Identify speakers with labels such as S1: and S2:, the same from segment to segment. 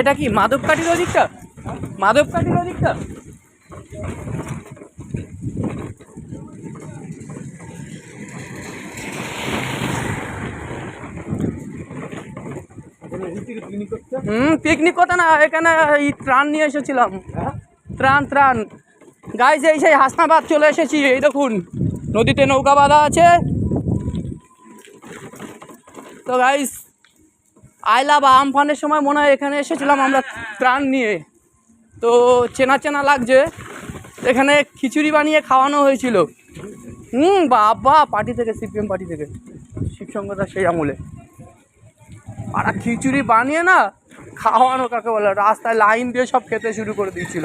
S1: এটা কি মাধবকাঠির ওদিকটা মাধবকাঠির ওদিকটা হুম পিকনিক করতে না, এখানে এই ত্রাণ নিয়ে এসেছিলাম। ত্রাণ ত্রাণ। গাইজ এই সেই হাসনাবাদ চলে এসেছি, এই দেখুন, নদীতে নৌকা বাঁধা আছে। তো গাইজ আইলা বা আমফানের সময় মনে হয় এখানে এসেছিলাম আমরা ত্রাণ নিয়ে। তো চেনা চেনা লাগছে, এখানে খিচুড়ি বানিয়ে খাওয়ানো হয়েছিল। হুম, বাবা, পার্টি থেকে, সিপিএম পার্টি থেকে শিবসঙ্গতা সেই আমলে। আর খিচুড়ি বানিয়ে না, খাওয়ানো কাকে বলে, রাস্তায় লাইন দিয়ে সব খেতে শুরু করে দিয়েছিল।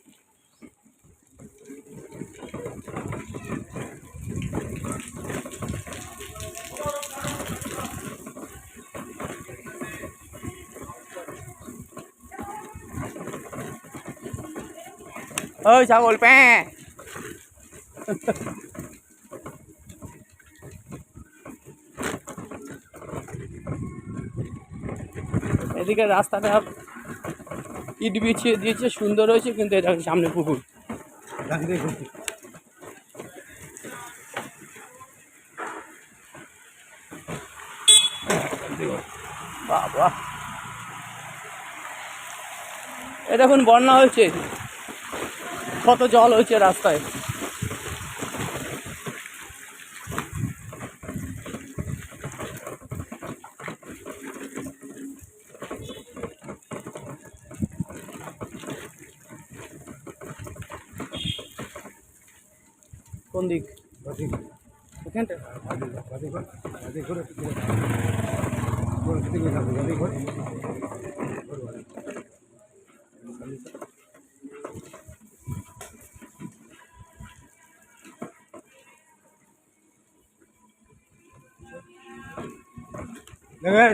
S1: sao rồi pe এদিকে রাস্তাটা ইট বিছিয়ে দিয়েছে, সুন্দর হয়েছে, কিন্তু এটা সামনে পুকুর। বাবা এ দেখুন, বন্যা হয়েছে। কত জল হয়েছে রাস্তায়? কোন দিক? এখানটা?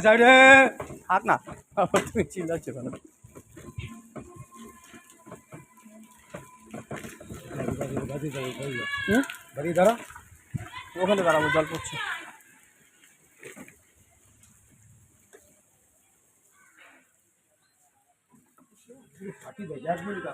S2: সাইডে
S1: হাত না। তুমি চিল্লাচ্ছ কেন?
S2: বাড়ি দাঁড়া
S1: ওখানে দাঁড়াবো জল পড়ছে।
S2: এক মিনিট